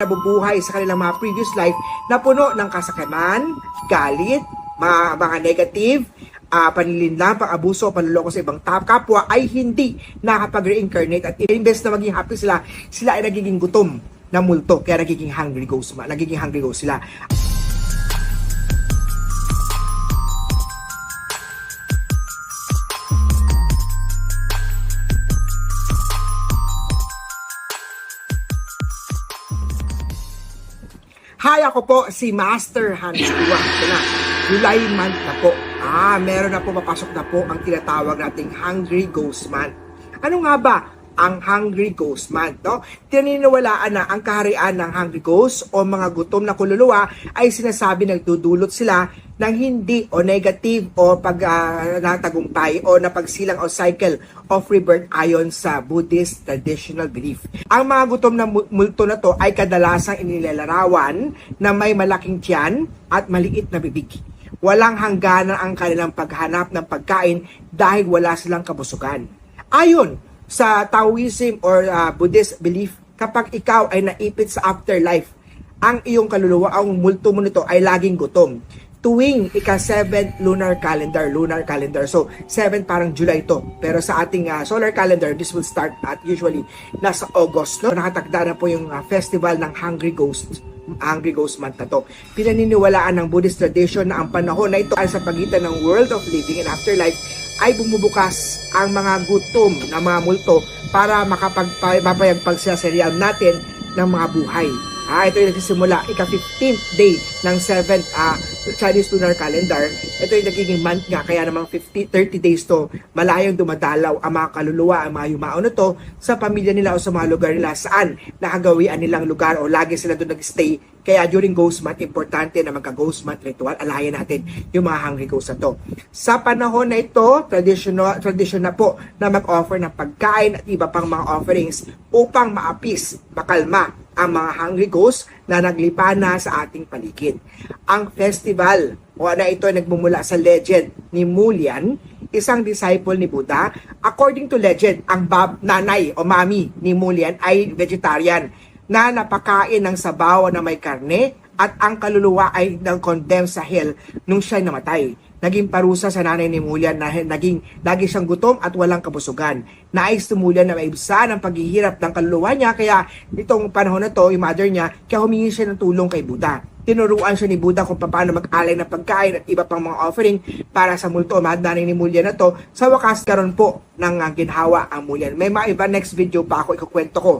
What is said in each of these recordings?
nabubuhay sa kanilang mga previous life na puno ng kasakaman, galit, mga, mga negative, uh, panlilinlang, pang-abuso, panluloko sa ibang tap kapwa ay hindi nakapag-reincarnate at imbes na maging happy sila, sila ay nagiging gutom na multo kaya nagiging hungry ghost nagiging hungry ghost sila Hi, ako po si Master Hans. Ito na, July month na po. Ah, meron na po, papasok na po ang tinatawag nating Hungry Ghost Month. Ano nga ba ang Hungry Ghost Month? No? Tininiwalaan na ang kaharian ng Hungry Ghost o mga gutom na kululuwa ay sinasabi nagdudulot sila ng hindi o negative o pag ah, natagumpay o napagsilang o cycle of rebirth ayon sa Buddhist traditional belief. Ang mga gutom na mu- multo na to ay kadalasang inilalarawan na may malaking tiyan at maliit na bibig. Walang hangganan ang kanilang paghanap ng pagkain dahil wala silang kabusugan. Ayon sa Taoism or ah, Buddhist belief, kapag ikaw ay naipit sa afterlife, ang iyong kaluluwa, ang multo mo nito ay laging gutom. Tuwing ika-7 lunar calendar, lunar calendar. So, 7 parang July to. Pero sa ating ah, solar calendar, this will start at usually nasa August. No? Nakatakda na po yung ah, festival ng Hungry Ghost Hungry Ghost Month na to. Pinaniniwalaan ng Buddhist tradition na ang panahon na ito ay sa pagitan ng world of living and afterlife ay bumubukas ang mga gutom na mga multo para makapagpapayagpag sa realm natin ng mga buhay. Ah, ito yung nagsisimula, ika-15th day ng 7th ah, Chinese lunar calendar. Ito yung nagiging month nga, kaya namang 50, 30 days to, malayong dumadalaw ang mga kaluluwa, ang mga yumao na to, sa pamilya nila o sa mga lugar nila saan nakagawian nilang lugar o lagi sila doon nag-stay. Kaya during Ghost Month, importante na magka-Ghost Month ritual, alayan natin yung mga hungry ghosts na to. Sa panahon na ito, traditional, tradition na po na mag-offer ng pagkain at iba pang mga offerings upang maapis, makalma ang mga hungry ghosts na naglipa na sa ating paligid. Ang festival o na ito ay nagmumula sa legend ni Mulian, isang disciple ni Buddha. According to legend, ang bab, nanay o mami ni Mulian ay vegetarian na napakain ng sabaw na may karne at ang kaluluwa ay nang condemn sa hell nung siya namatay. Naging parusa sa nanay ni Mulian na naging lagi siyang gutom at walang kabusugan. Nais ni Mulian na maibsan ang paghihirap ng kaluluwa niya kaya itong panahon na to, yung mother niya, kaya humingi siya ng tulong kay Buddha. Tinuruan siya ni Buddha kung paano mag-alay ng pagkain at iba pang mga offering para sa multo o ni Mulian na to. Sa wakas, karon po ng uh, ginhawa ang Mulian. May mga iba next video pa ako ikukwento ko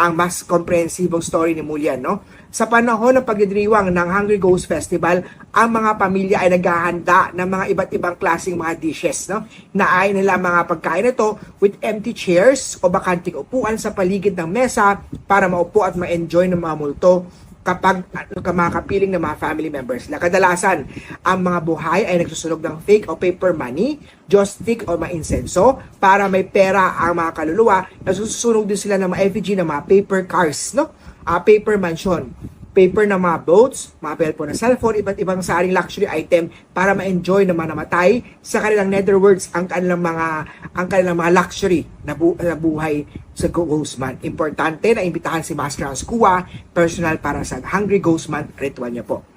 ang mas komprehensibong story ni Mulian. No? Sa panahon ng pagdiriwang ng Hungry Ghost Festival, ang mga pamilya ay naghahanda ng mga iba't ibang klaseng mga dishes. No? Naay nila mga pagkain na to with empty chairs o bakanting upuan sa paligid ng mesa para maupo at ma-enjoy ng mga multo kapag ano, ka- mga kapiling ng mga family members nila. Kadalasan, ang mga buhay ay nagsusunog ng fake o paper money, joss stick o mga insenso para may pera ang mga kaluluwa. Nasusunog din sila ng mga effigy ng mga paper cars, no? Ah, paper mansion paper na mga boats, mga cellphone na cellphone, iba't ibang saring luxury item para ma-enjoy ng mga namatay sa kanilang netherworlds ang kanilang mga ang kanilang mga luxury na, bu- na buhay sa Ghost Month. Importante na imbitahan si Master Hans Kua, personal para sa Hungry Ghost Month ritual niya po.